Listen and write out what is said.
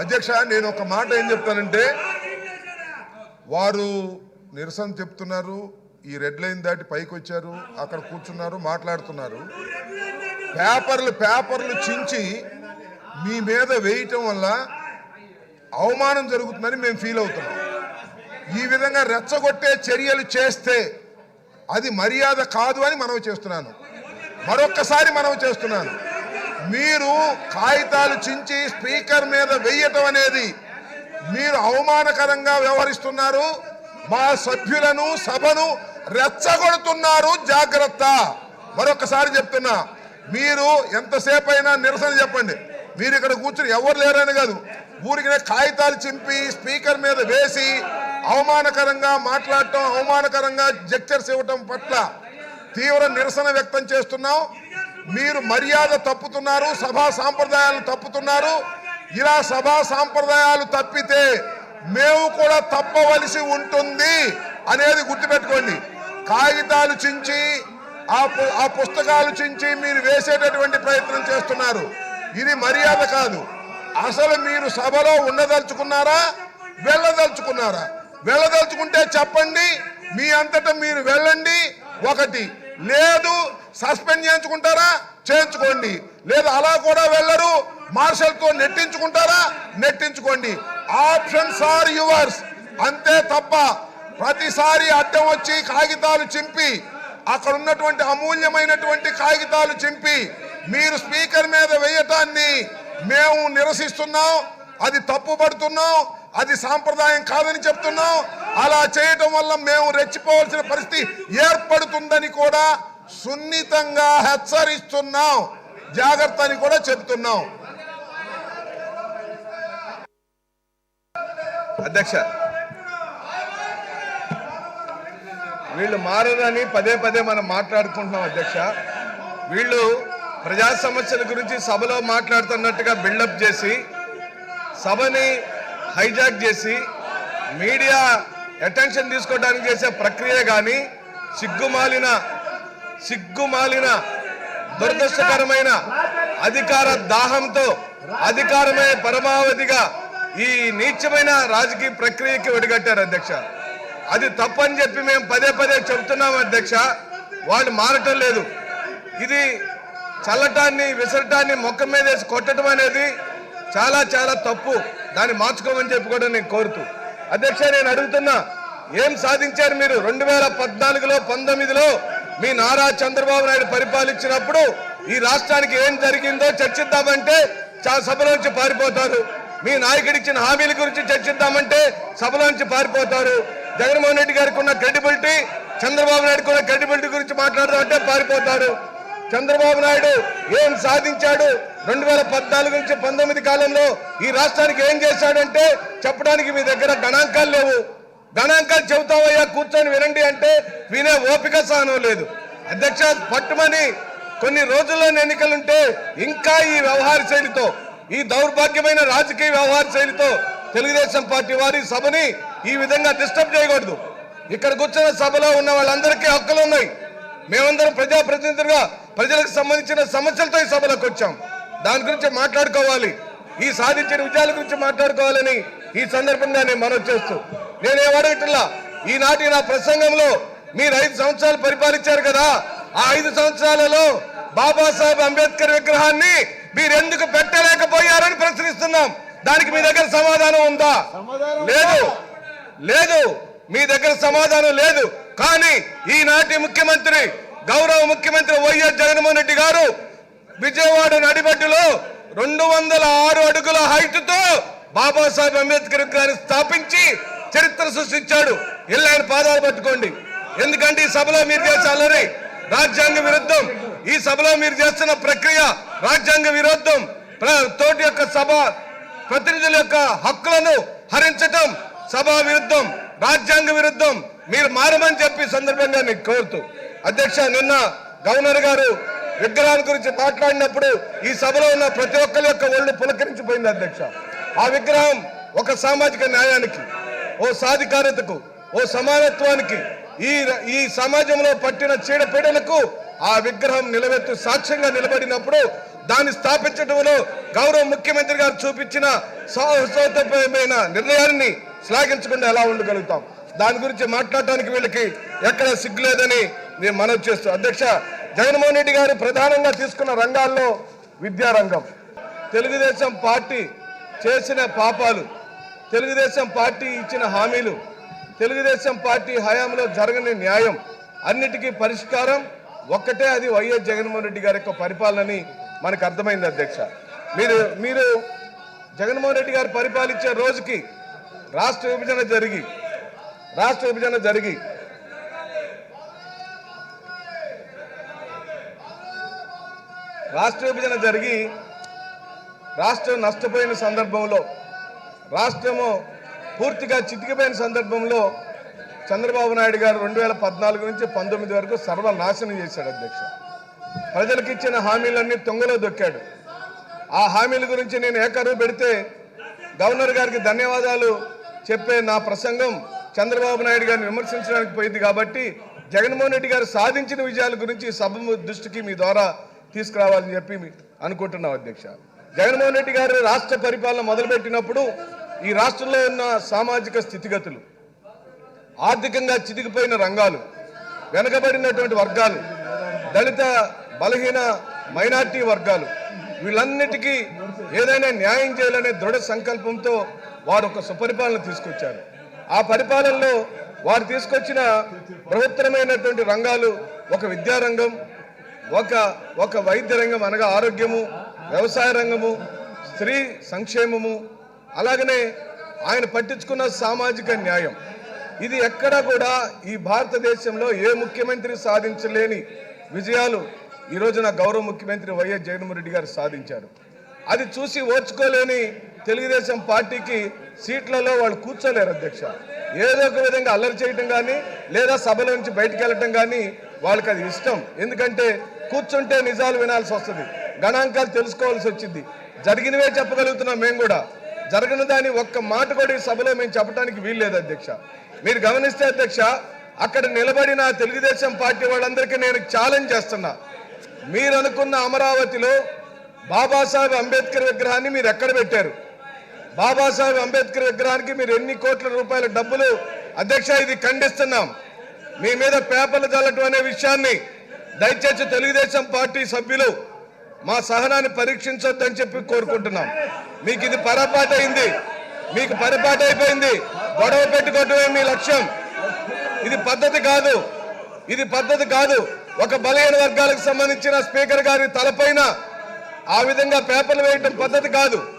అధ్యక్ష నేను ఒక మాట ఏం చెప్తానంటే వారు నిరసన చెప్తున్నారు ఈ రెడ్ లైన్ దాటి పైకి వచ్చారు అక్కడ కూర్చున్నారు మాట్లాడుతున్నారు. పేపర్లు పేపర్లు చించి మీ మీద వేయటం వల్ల అవమానం జరుగుతుందని మేము ఫీల్ అవుతున్నాం. ఈ విధంగా రెచ్చగొట్టే చర్యలు చేస్తే అది మర్యాద కాదు అని మనవి చేస్తున్నాను. మరొక్కసారి మనవి చేస్తున్నాను. మీరు కాగితాలు చించి స్పీకర్ మీద వెయ్యటం అనేది మీరు అవమానకరంగా వ్యవహరిస్తున్నారు. మా సభ్యులను సభను రెచ్చగొడుతున్నారు. జాగ్రత్త. మరొకసారి చెప్తున్నా మీరు ఎంతసేపు అయినా నిరసన చెప్పండి. మీరు ఇక్కడ కూర్చుని ఎవరు లేరని కాదు. ఊరికి కాగితాలు చింపి స్పీకర్ మీద వేసి అవమానకరంగా మాట్లాడటం అవమానకరంగా జక్చర్స్ ఇవ్వటం పట్ల తీవ్ర నిరసన వ్యక్తం చేస్తున్నాం. మీరు మర్యాద తప్పుతున్నారు సభా సాంప్రదాయాలు తప్పుతున్నారు. ఇలా సభా సాంప్రదాయాలు తప్పితే మేము కూడా తప్పవలసి ఉంటుంది అనేది గుర్తుపెట్టుకోండి. కాగితాలు చించి ఆ ఆ పుస్తకాలు చించి మీరు వేసేటటువంటి ప్రయత్నం చేస్తున్నారు. ఇది మర్యాద కాదు. అసలు మీరు సభలో ఉండదలుచుకున్నారా? వెళ్ళదలుచుకున్నారా? వెళ్ళదలుచుకుంటే చెప్పండి మీ అంతటా మీరు వెళ్ళండి. ఒకటి లేదు సస్పెండ్ చేయించుకుంటారా? చేయించుకోండి. లేదు అలా కూడా వెళ్ళరు. మార్షల్తో నెట్టించుకుంటారా? నెట్టించుకోండి. Options are yours. అంతే తప్ప ప్రతిసారి అడ్డం వచ్చి కాగితాలు చింపి అక్కడ ఉన్నటువంటి అమూల్యమైనటువంటి కాగితాలు చింపి మీరు స్పీకర్ మీద వేయటాన్ని మేము నిరసిస్తున్నాం. అది తప్పుపడుతున్నాం అది సాంప్రదాయం కాదని చెప్తున్నాం. అలా చేయటం వల్ల మేము రెచ్చిపోవాల్సిన పరిస్థితి ఏర్పడుతుందని కూడా సున్నితంగా హెచ్చరిస్తున్నాం. జాగ్రత్త అని కూడా చెప్తున్నాం. అధ్యక్ష వీళ్ళు మారదని పదే పదే మనం మాట్లాడుకుంటున్నాం అధ్యక్ష. వీళ్ళు ప్రజా సమస్యల గురించి సభలో మాట్లాడుతున్నట్టుగా బిల్డప్ చేసి సభని హైజాక్ చేసి మీడియా అటెన్షన్ తీసుకోవడానికి చేసే ప్రక్రియ కానీ సిగ్గుమాలిన సిగ్గుమాలిన దురదృష్టకరమైన అధికార దాహంతో అధికారమే పరమావధిగా ఈ నీచమైన రాజకీయ ప్రక్రియకి ఒడిగట్టారు అధ్యక్ష. అది తప్పని చెప్పి మేము పదే పదే చెబుతున్నాం అధ్యక్ష. వాళ్ళు మారటం లేదు. ఇది చల్లటాన్ని విసరటాన్ని మొక్క మీద వేసి కొట్టడం అనేది చాలా చాలా తప్పు. దాన్ని మార్చుకోమని చెప్పి కూడా నేను కోరుతూ. అధ్యక్ష నేను అడుగుతున్నా ఏం సాధించారు మీరు? రెండు వేల పద్నాలుగులో పంతొమ్మిదిలో మీ నారా చంద్రబాబు నాయుడు పరిపాలించినప్పుడు ఈ రాష్ట్రానికి ఏం జరిగిందో చర్చిద్దామంటే సభలోంచి పారిపోతారు. మీ నాయకుడు ఇచ్చిన హామీల గురించి చర్చిద్దామంటే సభలోంచి పారిపోతారు. జగన్మోహన్ రెడ్డి గారికి ఉన్న క్రెడిబిలిటీ చంద్రబాబు నాయుడుకి ఉన్న క్రెడిబిలిటీ గురించి మాట్లాడదామంటే పారిపోతారు. చంద్రబాబు నాయుడు ఏం సాధించాడు? రెండు వేల పద్నాలుగు నుంచి పంతొమ్మిది కాలంలో ఈ రాష్ట్రానికి ఏం చేశాడంటే చెప్పడానికి మీ దగ్గర గణాంకాలు లేవు. గణాంకాలు చెబుతావయ్యా కూర్చొని వినండి అంటే వినే ఓపిక సహనం లేదు. అధ్యక్ష పట్టుమని కొన్ని రోజుల్లో ఎన్నికలుంటే ఇంకా ఈ వ్యవహార శైలితో ఈ దౌర్భాగ్యమైన రాజకీయ వ్యవహార శైలితో తెలుగుదేశం పార్టీ వారి సభని ఈ విధంగా డిస్టర్బ్ చేయకూడదు. ఇక్కడ కూర్చున్న సభలో ఉన్న వాళ్ళందరికీ హక్కులు ఉన్నాయి. మేమందరం ప్రజాప్రతినిధులుగా ప్రజలకు సంబంధించిన సమస్యలతో ఈ సభలోకి వచ్చాం. దాని గురించి మాట్లాడుకోవాలి. ఈ సాధించిన విజయాల గురించి మాట్లాడుకోవాలని ఈ సందర్భంగా నేను మనవి చేస్తూ నేనేం అడగట్లా ఈనాటి నా ప్రసంగంలో మీరు ఐదు సంవత్సరాలు పరిపాలించారు కదా ఆ ఐదు సంవత్సరాలలో బాబాసాహెబ్ అంబేద్కర్ విగ్రహాన్ని మీరు ఎందుకు పెట్టలేకపోయారని ప్రశ్నిస్తున్నాం. దానికి మీ దగ్గర సమాధానం ఉందా? లేదు. లేదు. మీ దగ్గర సమాధానం లేదు. కానీ ఈనాటి ముఖ్యమంత్రి గౌరవ ముఖ్యమంత్రి వైఎస్ జగన్మోహన్ రెడ్డి గారు విజయవాడ నడిబడ్డులో రెండు వందల ఆరు అడుగుల హైట్తో బాబాసాహెబ్ అంబేద్కర్ విగ్రహాన్ని స్థాపించి చరిత్ర సృష్టించాడు. ఎల్లాయన పాదాలు పట్టుకోండి. ఎందుకంటే ఈ సభలో మీరు చేసే అల్లరి రాజ్యాంగ విరుద్ధం. ఈ సభలో మీరు చేస్తున్న ప్రక్రియ రాజ్యాంగ విరుద్ధం. తోటి యొక్క సభ ప్రతినిధుల యొక్క హక్కులను హరించటం సభా విరుద్ధం రాజ్యాంగ విరుద్ధం. మీరు మారమని చెప్పి సందర్భంగా నేను కోరుతూ అధ్యక్ష నిన్న గవర్నర్ గారు విగ్రహాల గురించి మాట్లాడినప్పుడు ఈ సభలో ఉన్న ప్రతి ఒక్కరి యొక్క ఒళ్ళు పులకరించిపోయింది అధ్యక్ష. ఆ విగ్రహం ఒక సామాజిక న్యాయానికి ఓ సాధికారతకు ఓ సమానత్వానికి ఈ ఈ సమాజంలో పట్టిన చీడపీడలకు ఆ విగ్రహం నిలబెత్తు సాక్ష్యంగా నిలబడినప్పుడు దాన్ని స్థాపించడంలో గౌరవ ముఖ్యమంత్రి గారు చూపించిన సాహసోతమైన నిర్ణయాన్ని శ్లాఘించకుండా ఎలా ఉండగలుగుతాం? దాని గురించి మాట్లాడటానికి వీళ్ళకి ఎక్కడ సిగ్గు లేదని నేను మనవి చేస్తూ అధ్యక్ష జగన్మోహన్ రెడ్డి గారు ప్రధానంగా తీసుకున్న రంగాల్లో విద్యారంగం. తెలుగుదేశం పార్టీ చేసిన పాపాలు తెలుగుదేశం పార్టీ ఇచ్చిన హామీలు తెలుగుదేశం పార్టీ హయాంలో జరగని న్యాయం అన్నిటికీ పరిష్కారం ఒక్కటే అది వైఎస్ జగన్మోహన్ రెడ్డి గారి యొక్క పరిపాలనని మనకు అర్థమైంది అధ్యక్ష. మీరు మీరు జగన్మోహన్ రెడ్డి గారు పరిపాలించే రోజుకి రాష్ట్ర విభజన జరిగి రాష్ట్ర విభజన జరిగి రాష్ట్ర విభజన జరిగి రాష్ట్రం నష్టపోయిన సందర్భంలో రాష్ట్రము పూర్తిగా చితికిపోయిన సందర్భంలో చంద్రబాబు నాయుడు గారు రెండు వేల పద్నాలుగు నుంచి పంతొమ్మిది వరకు సర్వనాశనం చేశాడు అధ్యక్ష. ప్రజలకు ఇచ్చిన హామీలన్నీ తొంగలో దొక్కాడు. ఆ హామీల గురించి నేను ఏకరువు పెడితే గవర్నర్ గారికి ధన్యవాదాలు చెప్పే నా ప్రసంగం చంద్రబాబు నాయుడు గారిని విమర్శించడానికి పోయింది కాబట్టి జగన్మోహన్ రెడ్డి గారు సాధించిన విజయాల గురించి సభ దృష్టికి మీ ద్వారా తీసుకురావాలని చెప్పి మీ- అనుకుంటున్నాం అధ్యక్ష. జగన్మోహన్ రెడ్డి గారు రాష్ట్ర పరిపాలన మొదలుపెట్టినప్పుడు ఈ రాష్ట్రంలో ఉన్న సామాజిక స్థితిగతులు ఆర్థికంగా చితికిపోయిన రంగాలు వెనకబడినటువంటి వర్గాలు దళిత బలహీన మైనార్టీ వర్గాలు వీళ్ళన్నిటికీ ఏదైనా న్యాయం చేయాలనే దృఢ సంకల్పంతో వారు ఒక సుపరిపాలన తీసుకొచ్చారు. ఆ పరిపాలనలో వారు తీసుకొచ్చిన ప్రభుత్వమైనటువంటి రంగాలు ఒక విద్యారంగం ఒక ఒక వైద్య రంగం అనగా ఆరోగ్యము వ్యవసాయ రంగము స్త్రీ సంక్షేమము అలాగనే ఆయన పట్టించుకున్న సామాజిక న్యాయం. ఇది ఎక్కడా కూడా ఈ భారతదేశంలో ఏ ముఖ్యమంత్రి సాధించలేని విజయాలు ఈ రోజున గౌరవ ముఖ్యమంత్రి వైఎస్ జగన్మోహన్ రెడ్డి గారు సాధించారు. అది చూసి ఓర్చుకోలేని తెలుగుదేశం పార్టీకి సీట్లలో వాళ్ళు కూర్చోలేరు అధ్యక్ష. ఏదో ఒక విధంగా అల్లరి చేయటం కానీ లేదా సభల నుంచి బయటకు వెళ్ళటం కానీ వాళ్ళకి అది ఇష్టం. ఎందుకంటే కూర్చుంటే నిజాలు వినాల్సి వస్తుంది. గణాంకాలు తెలుసుకోవాల్సి వచ్చింది. జరిగినవే చెప్పగలుగుతున్నాం మేము కూడా. జరగని దాని ఒక్క మాట కూడా ఈ సభలో మేము చెప్పడానికి వీల్లేదు అధ్యక్ష. మీరు గమనిస్తే అధ్యక్ష అక్కడ నిలబడిన తెలుగుదేశం పార్టీ వాళ్ళందరికీ నేను ఛాలెంజ్ చేస్తున్నా. మీరు అనుకున్న అమరావతిలో బాబాసాహెబ్ అంబేద్కర్ విగ్రహాన్ని మీరు ఎక్కడ పెట్టారు? బాబాసాహెబ్ అంబేద్కర్ విగ్రహానికి మీరు ఎన్ని కోట్ల రూపాయల డబ్బులు అధ్యక్ష ఇది ఖండిస్తున్నాం. మీ మీద పేపర్లు చల్లటం అనే విషయాన్ని దయచేసి తెలుగుదేశం పార్టీ సభ్యులు మా సహనాన్ని పరీక్షించొద్దని చెప్పి కోరుకుంటున్నాం. మీకు ఇది పొరపాటు అయింది. మీకు పొరపాటు అయిపోయింది. గొడవ పెట్టుకోవటమే మీ లక్ష్యం. ఇది పద్ధతి కాదు. ఇది పద్ధతి కాదు. ఒక బలహీన వర్గాలకు సంబంధించిన స్పీకర్ గారి తలపైన ఆ విధంగా పేపర్లు వేయటం పద్ధతి కాదు.